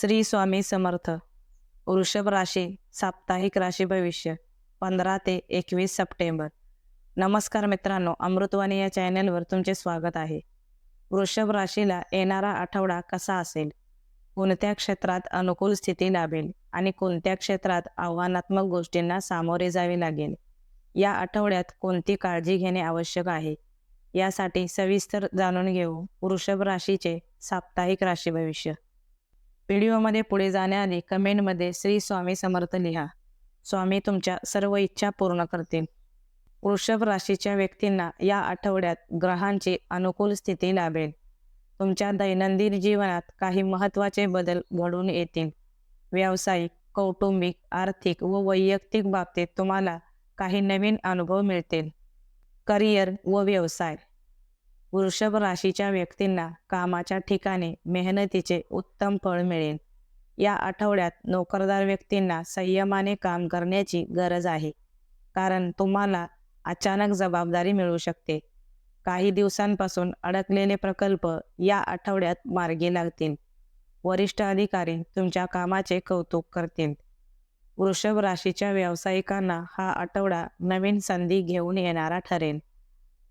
श्री स्वामी समर्थ. वृषभ राशी साप्ताहिक राशी भविष्य पंधरा ते एकवीस सप्टेंबर. नमस्कार मित्रांनो अमृतवाणी या चॅनलवर तुमचे स्वागत आहे. वृषभ राशीला येणारा आठवडा कसा असेल? कोणत्या क्षेत्रात अनुकूल स्थिती लाभेल आणि कोणत्या क्षेत्रात आव्हानात्मक गोष्टींना सामोरे जावे लागेल? या आठवड्यात कोणती काळजी घेणे आवश्यक आहे? यासाठी सविस्तर जाणून घेऊ वृषभ राशीचे साप्ताहिक राशी भविष्य. व्हिडिओमध्ये पुढे जाण्याआधी कमेंटमध्ये श्री स्वामी समर्थ लिहा. स्वामी तुमच्या सर्व इच्छा पूर्ण करतील. वृषभ राशीच्या व्यक्तींना या आठवड्यात ग्रहांची अनुकूल स्थिती लाभेल. तुमच्या दैनंदिन जीवनात काही महत्त्वाचे बदल घडून येतील. व्यावसायिक कौटुंबिक आर्थिक व वैयक्तिक बाबतीत तुम्हाला काही नवीन अनुभव मिळतील. करिअर व व्यवसाय. वृषभ राशीच्या व्यक्तींना कामाच्या ठिकाणी मेहनतीचे उत्तम फळ मिळेल. या आठवड्यात नोकरदार व्यक्तींना संयमाने काम करण्याची गरज आहे. कारण तुम्हाला अचानक जबाबदारी मिळू शकते. काही दिवसांपासून अडकलेले प्रकल्प या आठवड्यात मार्गी लागतील. वरिष्ठ अधिकारी तुमच्या कामाचे कौतुक करतील. वृषभ राशीच्या व्यावसायिकांना हा आठवडा नवीन संधी घेऊन येणारा ठरेल.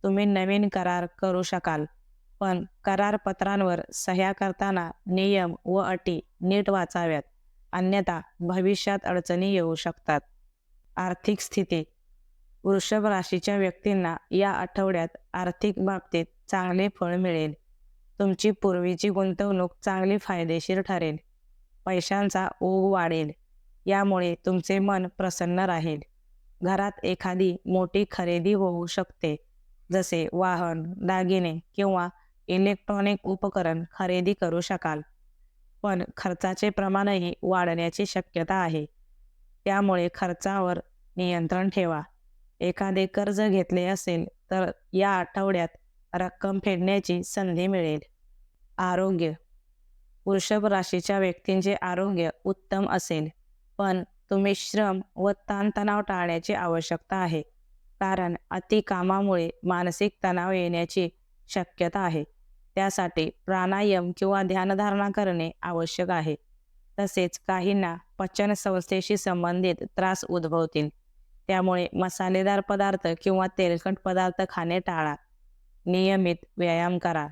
तुम्ही नवीन करार करू शकाल. पण करारपत्रांवर सह्या करताना नियम व अटी नीट वाचाव्यात. अन्यथा भविष्यात अडचणी येऊ शकतात. आर्थिक स्थिती. वृषभ राशीच्या व्यक्तींना या आठवड्यात आर्थिक बाबतीत चांगले फळ मिळेल. तुमची पूर्वीची गुंतवणूक चांगली फायदेशीर ठरेल. पैशांचा ओघ वाढेल. यामुळे तुमचे मन प्रसन्न राहील. घरात एखादी मोठी खरेदी होऊ शकते. जसे वाहन दागिने किंवा इलेक्ट्रॉनिक उपकरण खरेदी करू शकाल. पण खर्चाचे प्रमाणही वाढण्याची शक्यता आहे. त्यामुळे खर्चावर नियंत्रण ठेवा. एखादे कर्ज घेतले असेल तर या आठवड्यात रक्कम फेडण्याची संधी मिळेल. आरोग्य. वृषभ राशीच्या व्यक्तींचे आरोग्य उत्तम असेल पण तुम्ही श्रम व ताणतणाव टाळण्याची आवश्यकता आहे. कारण अति कामामुळे मानसिक तणाव येण्याची शक्यता आहे. त्यासाठी प्राणायाम किंवा ध्यानधारणा करणे आवश्यक आहे. तसेच काहींना पचन संस्थेशी संबंधित त्रास उद्भवतील. त्यामुळे मसालेदार पदार्थ किंवा तेलकट पदार्थ खाणे टाळा. नियमित व्यायाम करा.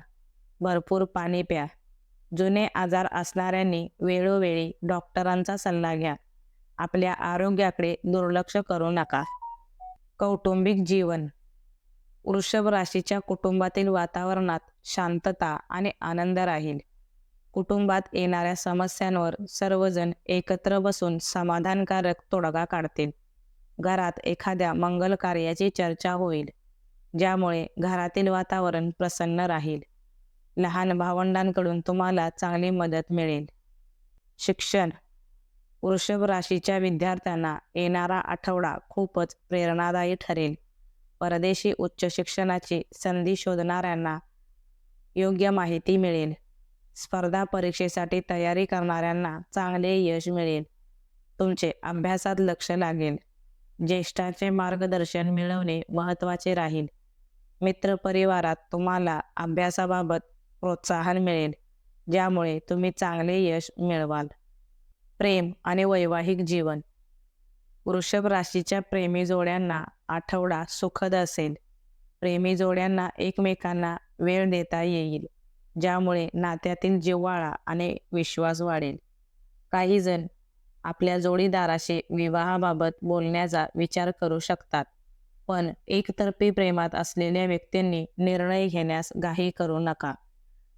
भरपूर पाणी प्या. जुने आजार असणाऱ्यांनी वेळोवेळी डॉक्टरांचा सल्ला घ्या. आपल्या आरोग्याकडे दुर्लक्ष करू नका. कौटुंबिक जीवन. वृषभ राशीच्या कुटुंबातील वातावरणात शांतता आणि आनंद राहील. कुटुंबात येणाऱ्या समस्यांवर सर्वजण एकत्र बसून समाधानकारक तोडगा काढतील. घरात एखाद्या मंगल कार्याची चर्चा होईल ज्यामुळे घरातील वातावरण प्रसन्न राहील. लहान भावंडांकडून तुम्हाला चांगली मदत मिळेल. शिक्षण वृषभ राशीच्या विद्यार्थ्यांना येणारा आठवडा खूपच प्रेरणादायी ठरेल. परदेशी उच्च शिक्षणाची संधी शोधणाऱ्यांना योग्य माहिती मिळेल. स्पर्धा परीक्षेसाठी तयारी करणाऱ्यांना चांगले यश मिळेल. तुमचे अभ्यासात लक्ष लागेल. ज्येष्ठांचे मार्गदर्शन मिळवणे महत्त्वाचे राहील. मित्रपरिवारात तुम्हाला अभ्यासाबाबत प्रोत्साहन मिळेल ज्यामुळे तुम्ही चांगले यश मिळवाल. प्रेम आणि वैवाहिक जीवन. वृषभ राशीच्या प्रेमी जोड्यांना आठवडा सुखद असेल. प्रेमी जोड्यांना एकमेकांना वेळ देता येईल ज्यामुळे नात्यातील जिव्हाळा आणि विश्वास वाढेल. काही जण आपल्या जोडीदाराशी विवाहाबाबत बोलण्याचा विचार करू शकतात पण एकतर्फी प्रेमात असलेल्या व्यक्तींनी निर्णय घेण्यास घाई करू नका.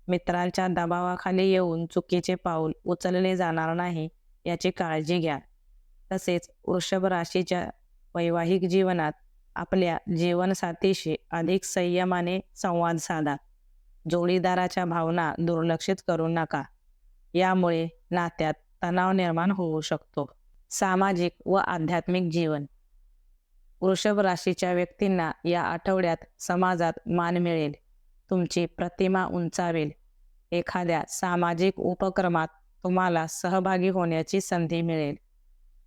मित्रांच्या दबावाखाली येऊन चुकीचे पाऊल उचलले जाणार नाही. याची काळजी घ्या. तसेच वृषभ राशीच्या वैवाहिक जीवनात आपल्या जीवनसाथीशी अधिक संयमाने संवाद साधा. जोडीदाराच्या भावना दुर्लक्षित करू नका. यामुळे नात्यात तणाव निर्माण होऊ शकतो. सामाजिक व आध्यात्मिक जीवन. वृषभ राशीच्या व्यक्तींना या आठवड्यात समाजात मान मिळेल. तुमची प्रतिमा उंचावेल. एखाद्या सामाजिक उपक्रमात तुम्हाला सहभागी होण्याची संधी मिळेल.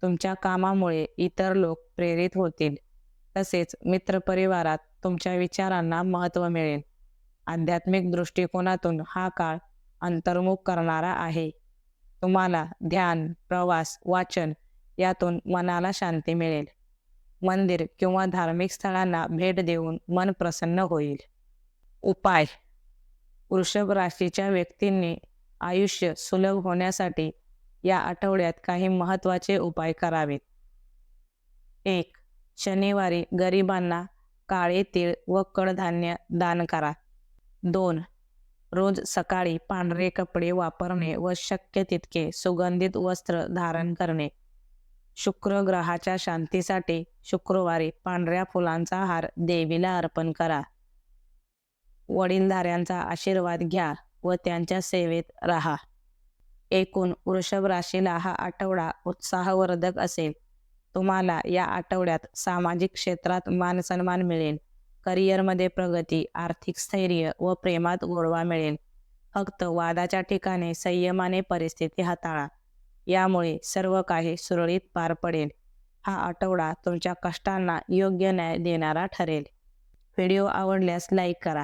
तुमच्या कामामुळे इतर लोक प्रेरित होतील. तसेच मित्रपरिवारात तुमच्या विचारांना महत्त्व मिळेल. आध्यात्मिक दृष्टिकोनातून हा काळ अंतर्मुख करणारा आहे. तुम्हाला ध्यान प्रवास वाचन यातून मनाला शांती मिळेल. मंदिर किंवा धार्मिक स्थळांना भेट देऊन मन प्रसन्न होईल. उपाय. वृषभ राशीच्या व्यक्तींनी आयुष्य सुलभ होण्यासाठी या आठवड्यात काही महत्त्वाचे उपाय करावेत. एक शनिवारी गरिबांना काळे तीळ व कडधान्य दान करा. दोन रोज सकाळी पांढरे कपडे वापरणे व शक्य तितके सुगंधित वस्त्र धारण करणे. शुक्र ग्रहाच्या शांतीसाठी शुक्रवारी पांढऱ्या फुलांचा हार देवीला अर्पण करा. वडीलधाऱ्यांचा आशीर्वाद घ्या. व त्यांच्या सेवेत राहा. एकूण वृषभ राशीला हा आठवडा उत्साहवर्धक असेल. तुम्हाला या आठवड्यात सामाजिक क्षेत्रात मानसन्मान मिळेल. करिअरमध्ये प्रगती आर्थिक स्थैर्य व प्रेमात गोडवा मिळेल. फक्त वादाच्या ठिकाणी संयमाने परिस्थिती हाताळा. यामुळे सर्व काही सुरळीत पार पडेल. हा आठवडा तुमच्या कष्टांना योग्य न्याय देणारा ठरेल. व्हिडिओ आवडल्यास लाईक करा.